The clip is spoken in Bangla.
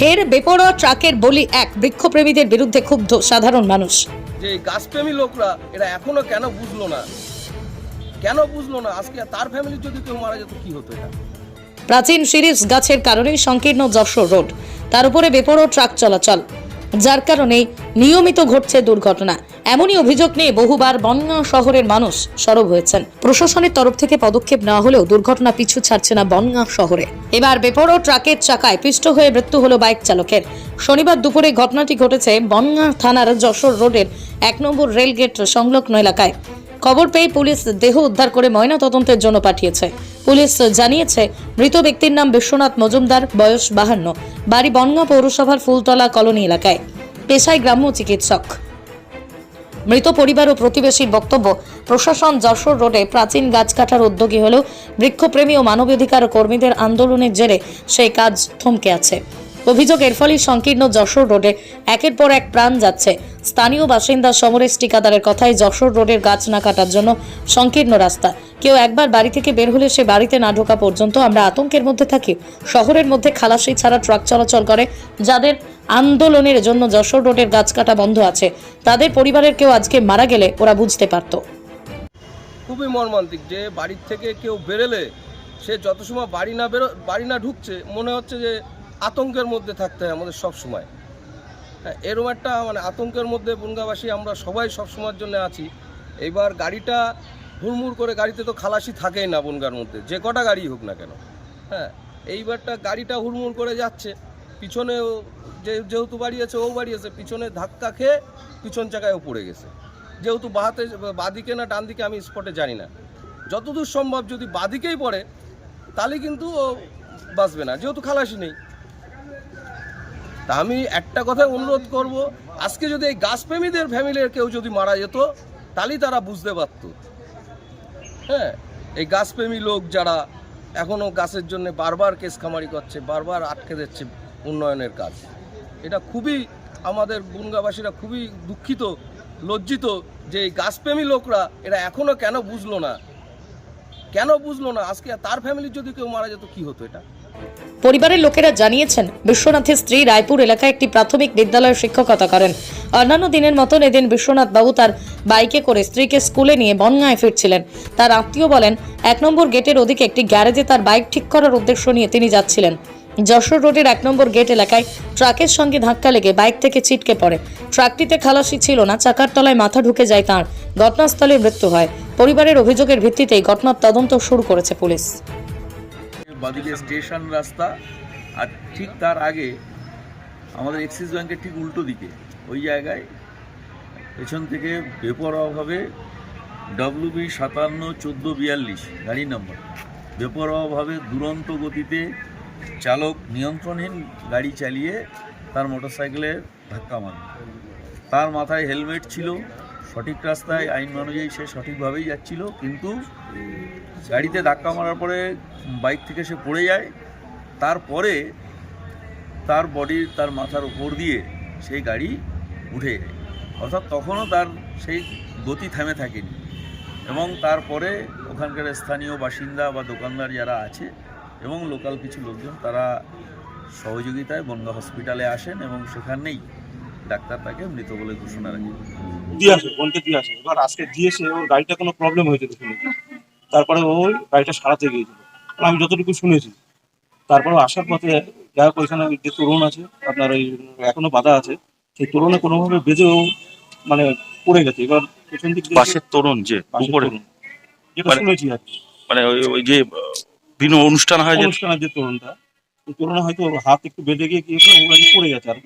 ফের বেপরোয়া ট্রাকের বলি এক। বৃক্ষপ্রেমীদের বিরুদ্ধে ক্ষুব্ধ সাধারণ মানুষ। যে গাছপ্রেমী লোকরা এরা এখনও কেন বুঝলো না? কেন বুঝলো না? আজকে তার ফ্যামিলির যদি কেউ মারা যেত কি হতো এটা? প্রাচীন সিরিজ গাছের কারণে সংকীর্ণ যশোর রোড। তার উপরে বেপরোয়া ট্রাক চলাচল। যার কারণে নিয়মিত ঘটছে দুর্ঘটনা। এমনই অভিযোগ নিয়ে বহুবার বন্যা শহরের মানুষ সরব হয়েছেন। প্রশাসনের তরফ থেকে পদক্ষেপ নেওয়া হলেও দুর্ঘটনা পিছু ছাড়ছে না বন্যা শহরে। এবার বেপরোয়া ট্রাকের চাকায় পিষ্ট হয়ে মৃত্যু হলো বাইক চালকের। শনিবার দুপুরে ঘটনাটি ঘটেছে বন্যা থানার যশোর রোডের এক নম্বর রেলগেট সংলগ্ন এলাকায়। খবর পেয়ে পুলিশ দেহ উদ্ধার করে ময়না তদন্তের জন্য পাঠিয়েছে। পুলিশ জানিয়েছে, মৃত ব্যক্তির নাম বিশ্বনাথ মজুমদার, বয়স বাহান্ন। বাড়ি বনগাঁ পৌরসভার ফুলতলা কলোনি এলাকায়। পেশায় গ্রাম্য চিকিৎসক। মৃত পরিবার ও প্রতিবেশীর বক্তব্য। প্রশাসন যশোর রোডে প্রাচীন গাছ কাটার উদ্যোগী হলেও বৃক্ষপ্রেমী ও মানবাধিকার কর্মীদের আন্দোলনের জেরে সেই কাজ থমকে আছে। অভিযোগ এর ফলে সংকীর্ণ যশোর রোডে একের পর এক প্রাণ যাচ্ছে। স্থানীয় বাসিন্দা সমরেশ ঠিকাদারের কথায় যশোর রোডের গাছ না কাটার জন্য সংকীর্ণ রাস্তা। কেউ একবার বাড়ি থেকে বের হলে সে বাড়িতে না ঢোকা পর্যন্ত আমরা আতঙ্কের মধ্যে থাকি। শহরের মধ্যে খালাসি ছাড়া ট্রাক চলাচল করে যাদের আন্দোলনের জন্য যশোর রোডের গাছ কাটা বন্ধ আছে, তাদের পরিবারের কেউ আজকে মারা গেলে ওরা বুঝতে পারতো। খুবই মর্মান্তিক যে বাড়ির থেকে কেউ বেরোলে সে যত সময় বাড়ি না বেরো বাড়ি না ঢুকছে, মনে হচ্ছে যে আতঙ্কের মধ্যে থাকতে হয় আমাদের সব সময়। হ্যাঁ এরকম একটা মানে আতঙ্কের মধ্যে বনগাবাসী আমরা সবাই সব সময়ের জন্য আছি। এইবার গাড়িটা হুড়মুড় করে গাড়িতে তো খালাসি থাকেই না বনগার মধ্যে, যে কটা গাড়ি হোক না কেন। হ্যাঁ এইবারটা গাড়িটা হুড়মুড় করে যাচ্ছে। পিছনে যে যেহেতু বাড়ি আছে, ও বাড়ি আছে, পিছনে ধাক্কা খেয়ে পিছন চাকায় ও পড়ে গেছে। যেহেতু বাহাতে, বাদিকে না ডান দিকে আমি স্পটে জানি না। যতদূর সম্ভব যদি বাদিকেই পড়ে, তাহলে কিন্তু ও বাঁচবে না, যেহেতু খালাসি নেই। তা আমি একটা কথা অনুরোধ করব, আজকে যদি এই গাছপ্রেমীদের ফ্যামিলির কেউ যদি মারা যেত, তাহলেই তারা বুঝতে পারত। হ্যাঁ এই গাছপ্রেমী লোক যারা এখনও গাছের জন্য বারবার কেস খামারি করছে, বারবার আটকে দিচ্ছে উন্নয়নের কাজ। এটা খুবই আমাদের বনগাবাসীরা খুবই দুঃখিত, লজ্জিত যে এই গাছপ্রেমী লোকরা এরা এখনও কেন বুঝলো না? কেন বুঝলো না? আজকে তার ফ্যামিলির যদি কেউ মারা যেত, কি হতো এটা? পরিবারের লোকেরা জানিয়েছেন, বিশ্বনাথের স্ত্রী রায়পুর এলাকায় একটি প্রাথমিক বিদ্যালয়ে শিক্ষকতা করেন। অন্যান্য দিনের মতন এদিন বিশ্বনাথ বাবু তার বাইকে করে স্ত্রীকে স্কুলে নিয়ে বনগাঁয় ফিরছিলেন। তার আত্মীয় বলেন, এক নম্বর গেটের ওদিকে একটি গ্যারেজে তার বাইক ঠিক করার উদ্দেশ্য নিয়ে তিনি যাচ্ছিলেন। যশোর রোডের এক নম্বর গেট এলাকায় ট্রাকের সঙ্গে ধাক্কা লেগে বাইক থেকে ছিটকে পড়ে। ট্রাকটিতে খালাসি ছিল না, চাকার তলায় মাথা ঢুকে যায় তাঁর। ঘটনাস্থলে মৃত্যু হয়। পরিবারের অভিযোগের ভিত্তিতেই ঘটনার তদন্ত শুরু করেছে পুলিশ। বাদিকে স্টেশন রাস্তা, আর ঠিক তার আগে আমাদের এক্সিস ব্যাংকের ঠিক উল্টো দিকে, ওই জায়গায় পেছন থেকে বেপরোয়াভাবে ডব্লিউবি সাতান্ন চোদ্দ বিয়াল্লিশ গাড়ি নম্বর বেপরোয়াভাবে দুরন্ত গতিতে চালক নিয়ন্ত্রণহীন গাড়ি চালিয়ে তার মোটরসাইকেলে ধাক্কা মারে। তার মাথায় হেলমেট ছিল সঠিক রাস্তায় আইন অনুযায়ী সে সঠিকভাবেই যাচ্ছিল, কিন্তু গাড়িতে ধাক্কা মারার পরে বাইক থেকে সে পড়ে যায়। তারপরে তার বডির তার মাথার উপর দিয়ে সেই গাড়ি উঠে যায়। অর্থাৎ তখনও তার সেই গতি থেমে থাকেনি। এবং তারপরে ওখানকার স্থানীয় বাসিন্দা বা দোকানদার যারা আছে এবং লোকাল কিছু লোকজন, তারা সহযোগিতায় বনগা হসপিটালে আসেন এবং সেখানেই ডাক্তার তাকে মৃত বলে ঘোষণা দিয়ে আসে বোনকে দিয়ে আসে। এবার আজকে দিয়েছে ওর গাড়িটা কোনো প্রবলেম হয়েছে তো শুনেছি তারপরে ও গাড়িটা সারাতে গিয়েছিল। আমি যতটুকু শুনেছি। তারপরে আসার পথে যা হোক ওইখানে ওই যে তরুণ আছে আপনার ওই এখনও বাধা আছে সেই তরুণে কোনোভাবে বেজে ও মানে পড়ে গেছে। এবার পেছন দিক দিয়ে পাশের তরুণ যে উপরে? যেটা মানে- শুনেছি আর কি। মানে ওই ওই যে বিভিন্ন অনুষ্ঠান হয় যে অনুষ্ঠানের যে তরুণটা ওই তরুণে হয়তো ওর হাত একটু বেঁধে গিয়ে কি হয়েছে, ও গাড়ি পড়ে গেছে। আর